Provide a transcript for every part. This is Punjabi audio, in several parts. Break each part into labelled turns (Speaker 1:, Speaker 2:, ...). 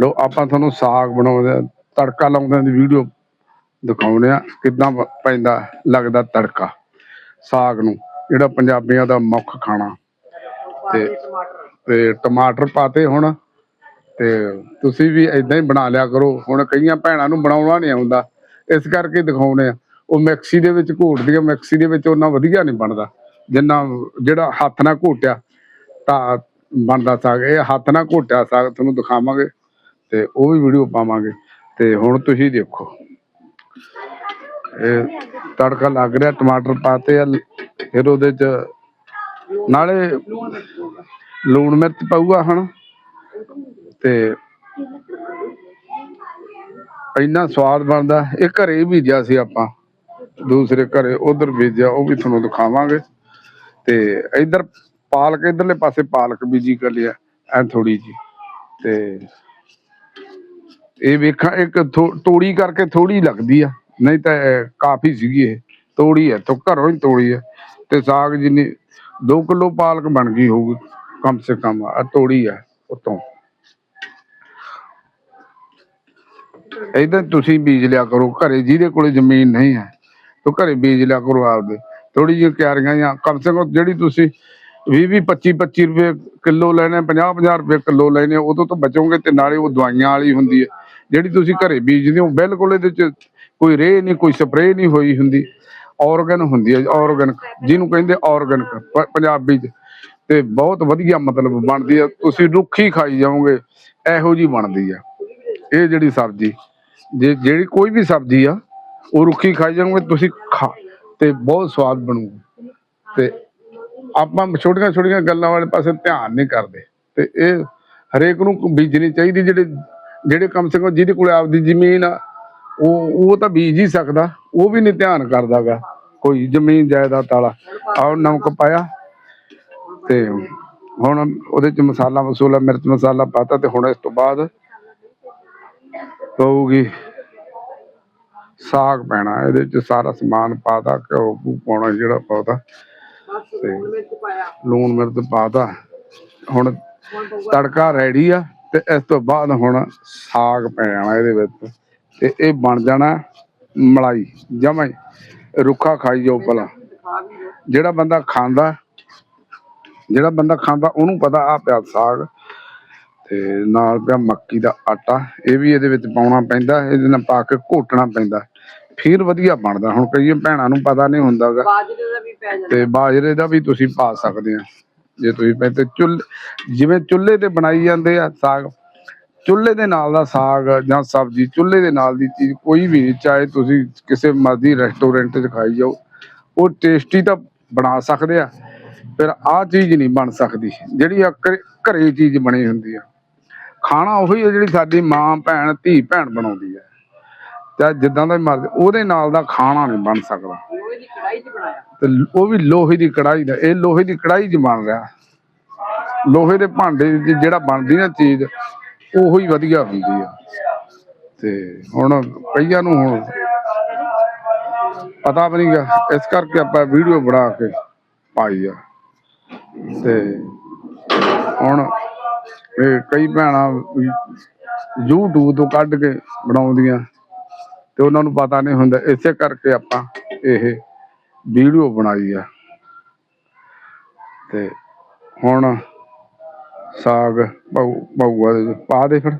Speaker 1: ਲੋ ਆਪਾਂ ਤੁਹਾਨੂੰ ਸਾਗ ਬਣਾਉਂਦੇ ਆ, ਤੜਕਾ ਲਾਉਂਦੇ ਦੀ ਵੀਡੀਓ ਦਿਖਾਉਂਦੇ ਆ ਕਿਦਾਂ ਪੈਂਦਾ ਲੱਗਦਾ ਤੜਕਾ ਸਾਗ ਨੂੰ ਜਿਹੜਾ ਪੰਜਾਬੀਆਂ ਦਾ ਮੁੱਖ ਖਾਣਾ। ਤੇ ਤੇ ਟਮਾਟਰ ਪਾਤੇ ਹੁਣ ਤੇ ਤੁਸੀਂ ਵੀ ਇਦਾਂ ਹੀ ਬਣਾ ਲਿਆ ਕਰੋ। ਹੁਣ ਕਈਆਂ ਭੈਣਾਂ ਨੂੰ ਬਣਾਉਣਾ ਨਹੀਂ ਆਉਂਦਾ। ਇਸ ਕਰਕੇ ਦਿਖਾਉਣੇ ਆ ਉਹ ਮਿਕਸੀ ਦੇ ਵਿੱਚ ਘੋਟਦੀ ਆ ਮਿਕਸੀ ਦੇ ਵਿੱਚ ਉਹਨਾਂ ਵਧੀਆ ਨਹੀਂ ਬਣਦਾ। ਜਿੰਨਾ ਜਿਹੜਾ ਹੱਥ ਨਾਲ ਘੋਟਿਆ ਤਾਂ ਬਣਦਾ ਸਾਗ, ਇਹ ਹੱਥ ਨਾਲ ਘੋਟਿਆ ਸਾਗ ਤੁਹਾਨੂੰ ਦਿਖਾਵਾਂਗੇ ਤੇ ਉਹ ਵੀ ਵੀਡੀਓ ਪਾਵਾਂਗੇ। ਤੇ ਹੁਣ ਤੁਸੀਂ ਦੇਖੋ। ਇਹ ਤੜਕਾ ਲੱਗ ਰਿਹਾ, ਟਮਾਟਰ ਪਾਤੇ ਆ, ਫਿਰ ਉਹਦੇ ਚ ਨਾਲੇ ਲੂਣ ਮਿਰਚ ਪਾਊਗਾ ਹੁਣ। ਤੇ ਇੰਨਾ ਸਵਾਦ ਬਣਦਾ, ਇਹ ਘਰੇ ਬੀਜਿਆ ਸੀ ਆਪਾਂ। ਦੂਸਰੇ ਘਰੇ ਉਧਰ ਬੀਜਿਆ, ਉਹ ਵੀ ਤੁਹਾਨੂੰ ਦਿਖਾਵਾਂਗੇ। ਤੇ ਇਧਰ ਪਾਲਕ ਇਧਰਲੇ ਪਾਸੇ ਪਾਲਕ ਬੀਜੀ ਕਰ ਲਿਆ, ਐ ਥੋੜੀ ਜੀ ਤੇ ਇਹ ਵੇਖਾਂ, ਇੱਕ ਤੋੜੀ ਕਰਕੇ ਥੋੜੀ ਲੱਗਦੀ ਆ, ਨਹੀਂ ਤਾਂ ਕਾਫੀ ਸੀਗੀ ਇਹ। ਤੋੜੀ ਹੈ, ਤੋਂ ਘਰੋਂ ਹੀ ਤੋੜੀ ਹੈ। ਤੇ ਸਾਗ ਜਿੰਨੀ 2 ਕਿਲੋ ਪਾਲਕ ਬਣ ਗਈ ਹੋਊਗੀ, ਕਮ ਸੇ ਕਮ ਆ ਤੋੜੀ ਹੈ ਉਤੋਂ। ਇਦਾਂ ਤੁਸੀਂ ਬੀਜ ਲਿਆ ਕਰੋ, ਘਰੇ ਜਿਹਦੇ ਕੋਲੇ ਜ਼ਮੀਨ ਨਹੀਂ ਹੈ, ਤੋ ਘਰੇ ਬੀਜ ਲਿਆ ਕਰੋ ਆਪਦੇ। ਥੋੜੀ ਜਿਹੀ ਕਿਆਰੀਆਂ ਜਾਂ, ਕਮ ਸੇ ਕਮ ਜਿਹੜੀ ਤੁਸੀਂ 20 20 25 25 ਰੁਪਏ ਕਿਲੋ ਲੈਣੇ 50 50 ਰੁਪਏ ਕਿਲੋ ਲੈਣੇ, ਉਦੋਂ ਤੋਂ ਬਚੋਗੇ ਤੇ ਨਾਲੇ ਉਹ ਦਵਾਈਆਂ ਵਾਲੀ ਹੁੰਦੀ ਹੈ। ਜਿਹੜੀ ਤੁਸੀਂ ਘਰੇ ਬੀਜਦੇ ਹੋ, ਬਿਲਕੁਲ ਇਹਦੇ ਚ ਕੋਈ ਰੇਹ ਨਹੀਂ, ਕੋਈ ਸਪਰੇਅ ਨਹੀਂ ਹੋਈ ਹੁੰਦੀ। ਆਰਗਨ ਹੁੰਦੀ ਹੈ ਆਰਗਨ ਜਿਹਨੂੰ ਕਹਿੰਦੇ ਆਰਗਨ ਪੰਜਾਬੀ ਚ ਤੇ ਬਹੁਤ ਵਧੀਆ ਮਤਲਬ ਬਣਦੀ ਆ ਤੁਸੀਂ ਰੁੱਖੀ ਖਾਈ ਜਾਓਗੇ, ਇਹੋ ਜੀ ਬਣਦੀ ਆ ਇਹ ਜਿਹੜੀ ਸਬਜ਼ੀ, ਜੇ ਜਿਹੜੀ ਕੋਈ ਵੀ ਸਬਜ਼ੀ ਆ, ਉਹ ਰੁੱਖੀ ਖਾਈ ਜਾਓਗੇ, ਤੁਸੀਂ ਖਾ, ਤੇ ਬਹੁਤ ਸਵਾਦ ਬਣੂਗੀ। ਤੇ ਆਪਾਂ ਛੋਟੀਆਂ ਛੋਟੀਆਂ ਗੱਲਾਂ ਵਾਲੇ ਪਾਸੇ ਧਿਆਨ ਨਹੀਂ ਕਰਦੇ। ਤੇ ਇਹ ਹਰੇਕ ਨੂੰ ਬੀਜਣੀ ਚਾਹੀਦੀ ਜਿਹੜੇ ਜਿਹੜੇ ਕਮ ਸੇ ਕਮ ਜਿਹਦੇ ਕੋਲ ਆਪਦੀ ਜ਼ਮੀਨ ਆ, ਉਹ ਉਹ ਤਾਂ ਬੀਜ ਹੀ ਸਕਦਾ, ਉਹ ਵੀ ਨਹੀਂ ਧਿਆਨ ਕਰਦਾਗਾ। ਕੋਈ ਜ਼ਮੀਨ ਜਾਇਦਾਦ ਵਾਲਾ, ਆਹ ਨਮਕ ਪਾਇਆ ਤੇ ਹੁਣ ਉਹਦੇ ਚ ਮਸਾਲਾ ਮਸੂਲਾ, ਮਿਰਚ ਮਸਾਲਾ ਪਾਤਾ ਤੇ ਹੁਣ ਇਸ ਤੋਂ ਬਾਅਦ ਪਊਗੀ ਸਾਗ ਪੈਣਾ, ਇਹਦੇ ਚ ਸਾਰਾ ਸਮਾਨ ਪਾਤਾ, ਘਿਓ ਘੂ ਪਾਉਣਾ ਜਿਹੜਾ ਪਾਤਾ ਤੇ ਲੂਣ ਮਿਰਚ ਪਾਤਾ। ਹੁਣ ਤੜਕਾ ਰੈਡੀ ਆ ਤੇ ਇਸ ਤੋਂ ਬਾਅਦ ਹੁਣ ਸਾਗ ਪੈ ਜਾਣਾ ਇਹਦੇ ਵਿੱਚ ਤੇ ਇਹ ਬਣ ਜਾਣਾ ਮਲਾਈ ਜਮਾਂ ਰੁੱਖਾ ਖਾਈ ਜਾਓ ਭਲਾ। ਜਿਹੜਾ ਬੰਦਾ ਖਾਂਦਾ ਜਿਹੜਾ ਬੰਦਾ ਖਾਂਦਾ ਉਹਨੂੰ ਪਤਾ ਆ ਪਿਆ ਸਾਗ ਤੇ ਨਾਲ ਪਿਆ ਮੱਕੀ ਦਾ ਆਟਾ। ਇਹ ਵੀ ਇਹਦੇ ਵਿੱਚ ਪਾਉਣਾ ਪੈਂਦਾ ਇਹਦੇ ਨਾਲ ਪਾ ਕੇ ਘੋਟਣਾ ਪੈਂਦਾ। ਫਿਰ ਵਧੀਆ ਬਣਦਾ। ਹੁਣ ਕਈ ਭੈਣਾਂ ਨੂੰ ਪਤਾ ਨਹੀਂ ਹੁੰਦਾਗਾ।
Speaker 2: ਬਾਜਰੇ ਦਾ ਵੀ ਪੈ ਜਾਂਦਾ।
Speaker 1: ਤੇ ਬਾਜਰੇ ਦਾ ਵੀ ਤੁਸੀਂ ਪਾ ਸਕਦੇ ਆ। ਜੇ ਤੁਸੀਂ ਪੈ ਤੇ ਚੁੱਲ ਜਿਵੇਂ ਚੁੱਲ੍ਹੇ ਤੇ ਬਣਾਈ ਜਾਂਦੇ ਆ ਸਾਗ ਚੁੱਲ੍ਹੇ ਦੇ ਨਾਲ ਦਾ ਸਾਗ ਜਾਂ ਸਬਜ਼ੀ ਚੁੱਲ੍ਹੇ ਦੇ ਨਾਲ ਦੀ ਚੀਜ਼ ਕੋਈ ਵੀ ਨਹੀਂ ਚਾਹੇ ਤੁਸੀਂ ਕਿਸੇ ਮਰਜ਼ੀ ਰੈਸਟੋਰੈਂਟ 'ਚ ਖਾਈ ਜਾਓ ਉਹ ਟੇਸਟੀ ਤਾਂ ਬਣਾ ਸਕਦੇ ਆ ਫਿਰ ਆਹ ਚੀਜ਼ ਨਹੀਂ ਬਣ ਸਕਦੀ। ਜਿਹੜੀ ਆ ਘਰੇ- ਘਰੇ ਚੀਜ਼ ਬਣੀ ਹੁੰਦੀ ਆ। ਖਾਣਾ ਉਹੀ ਹੈ ਜਿਹੜੀ ਸਾਡੀ ਮਾਂ ਭੈਣ ਧੀ ਭੈਣ ਬਣਾਉਂਦੀ ਹੈ ਤੇ ਜਿੱਦਾਂ ਦਾ ਵੀ ਮਰਜ਼ੀ ਉਹਦੇ ਨਾਲ ਦਾ ਖਾਣਾ ਨਹੀਂ ਬਣ ਸਕਦਾ।
Speaker 2: ਲੋਹੇ ਦੀ ਕੜਾਈ 'ਚ ਬਣਾਇਆ।
Speaker 1: ਤੇ ਉਹ ਵੀ ਲੋਹੇ ਦੀ ਕੜਾਈ ਦਾ ਇਹ ਲੋਹੇ ਦੀ ਕੜਾਈ 'ਚ ਬਣ ਰਿਹਾ। ਲੋਹੇ ਦੇ ਭਾਂਡੇ 'ਚ ਜਿਹੜਾ ਬਣਦੀ ਨਾ ਚੀਜ਼ ਉਹੋ ਹੀ ਵਧੀਆ ਹੁੰਦੀ ਆ। ਤੇ ਹੁਣ ਕਈਆਂ ਨੂੰ ਹੁਣ ਪਤਾ ਵੀ ਨਹੀਂਗਾ ਇਸ ਕਰਕੇ ਆਪਾਂ ਵੀਡੀਓ ਬਣਾ ਕੇ ਪਾਈ ਆ। ਤੇ ਹੁਣ ਇਹ ਕਈ ਭੈਣਾਂ YouTube ਤੋਂ ਕੱਢ ਕੇ ਬਣਾਉਂਦੀਆਂ। ਤੇ ਉਹਨਾਂ ਨੂੰ ਪਤਾ ਨਹੀਂ ਹੁੰਦਾ। ਇਸੇ ਕਰਕੇ ਆਪਾਂ ਇਹ ਵੀਡੀਓ ਬਣਾਈ ਆ। ਤੇ ਹੁਣ ਸਾਗ ਪਊਗਾ ਪਾ ਦੇ ਫਿਰ।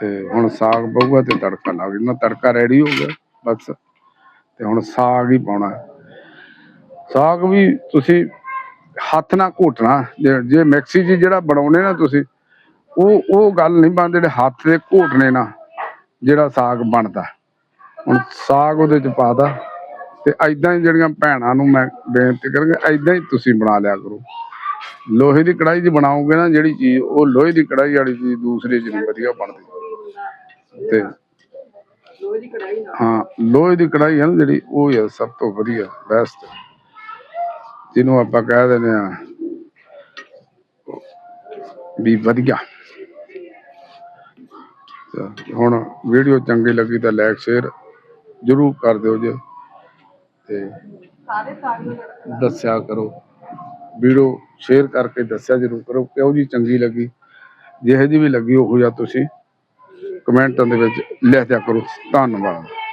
Speaker 1: ਤੇ ਹੁਣ ਸਾਗ ਪਊਗਾ ਤੇ ਤੜਕਾ ਲੱਗ ਜਾਣਾ ਤੜਕਾ ਰੈਡੀ ਹੋ ਗਿਆ ਬਸ। ਤੇ ਹੁਣ ਸਾਗ ਹੀ ਪਾਉਣਾ। ਸਾਗ ਵੀ ਤੁਸੀਂ ਹੱਥ ਨਾਲ ਘੋਟਣਾ। ਜੇ ਜੇ ਮਿਕਸੀ 'ਚ ਜਿਹੜਾ ਬਣਾਉਨੇ ਨਾ ਤੁਸੀਂ ਉਹ ਉਹ ਗੱਲ ਨਹੀਂ ਬਣਦੀ ਜਿਹੜੇ ਹੱਥ ਦੇ ਘੋਟਣੇ ਨਾ। ਜਿਹੜਾ ਸਾਗ ਬਣਦਾ। ਹੁਣ ਸਾਗ ਉਹਦੇ 'ਚ ਪਾਦਾ ਤੇ ਐਦਾਂ ਹੀ ਜਿਹੜੀਆਂ ਭੈਣਾਂ ਨੂੰ ਮੈਂ ਬੇਨਤੀ ਕਰਾਂਗਾ ਐਦਾਂ ਹੀ ਤੁਸੀਂ ਬਣਾ ਲਿਆ ਕਰੋ। ਲੋਹੇ ਦੀ ਕੜਾਈ 'ਚ ਬਣਾਓਗੇ ਨਾ ਜਿਹੜੀ ਚੀਜ਼, ਉਹ ਲੋਹੇ ਦੀ ਕੜਾਈ ਵਾਲੀ ਚੀਜ਼ ਦੂਸਰੀ 'ਚ ਵਧੀਆ ਬਣਦੀ। ਤੇ ਹਾਂ, ਲੋਹੇ ਦੀ ਕੜਾਈ ਹੈ ਨਾ ਜਿਹੜੀ, ਉਹ ਹੈ ਸਭ ਤੋਂ ਵਧੀਆ ਬੈਸਟ ਜਿਹਨੂੰ ਆਪਾਂ ਕਹਿ ਦਿੰਦੇ ਆ ਵੀ ਵਧੀਆ। ਹੁਣ ਵੀਡੀਓ ਚੰਗੀ ਲੱਗੀ ਤਾਂ ਲਾਈਕ ਸ਼ੇਅਰ ਜਰੂਰ ਕਰ ਦਿਓ ਜੀ ਤੇ ਦੱਸਿਆ ਕਰੋ। ਵੀਡੀਓ ਸ਼ੇਅਰ ਕਰਕੇ ਦੱਸਿਆ ਜਰੂਰ ਕਰੋ ਕਿਉਂ ਜੀ ਚੰਗੀ ਲੱਗੀ। ਜਿਹੇ ਜੀ ਵੀ ਲੱਗੀ ਉਹ ਜਿਹਾ ਤੁਸੀਂ ਕਮੈਂਟਾਂ ਦੇ ਵਿੱਚ ਲਿਖ ਦਿਆ ਕਰੋ। ਧੰਨਵਾਦ।